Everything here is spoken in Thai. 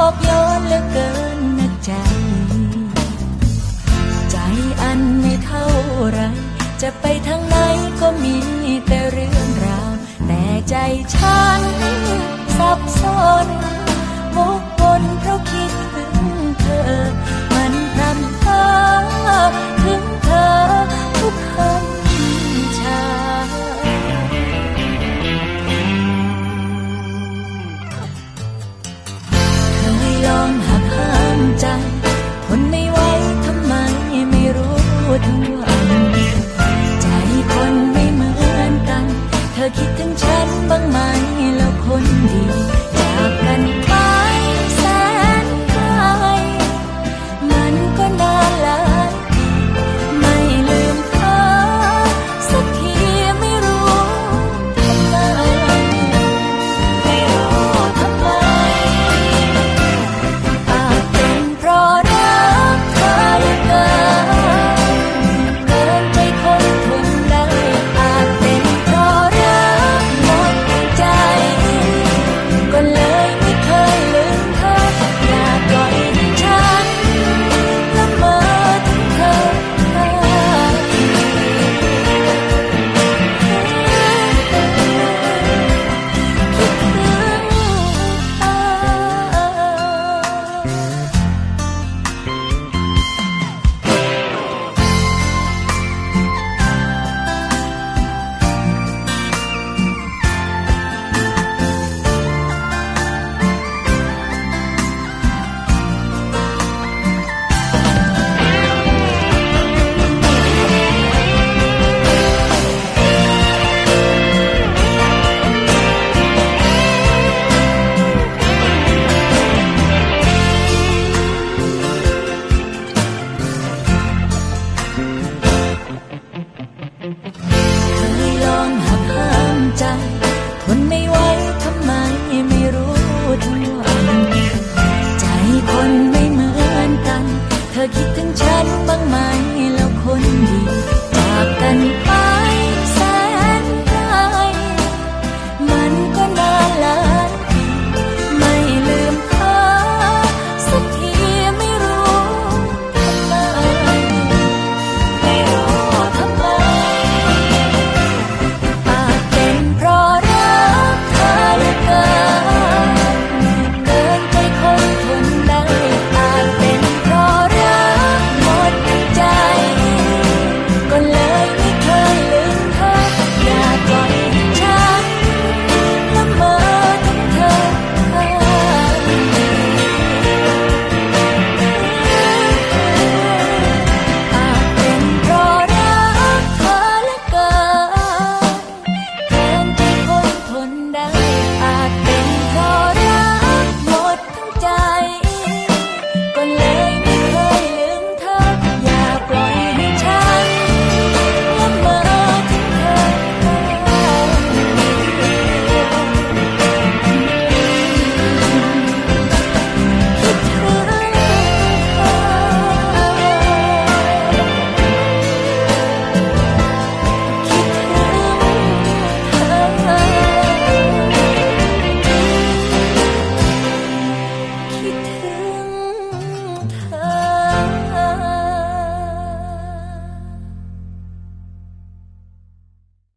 มันโยกโยนเหลือเกินนะใจ ใจอันไม่เท่าไร จะไปทางไหนก็ ทั่วใจคนไม่เหมือนกัน เธอคิดถึง you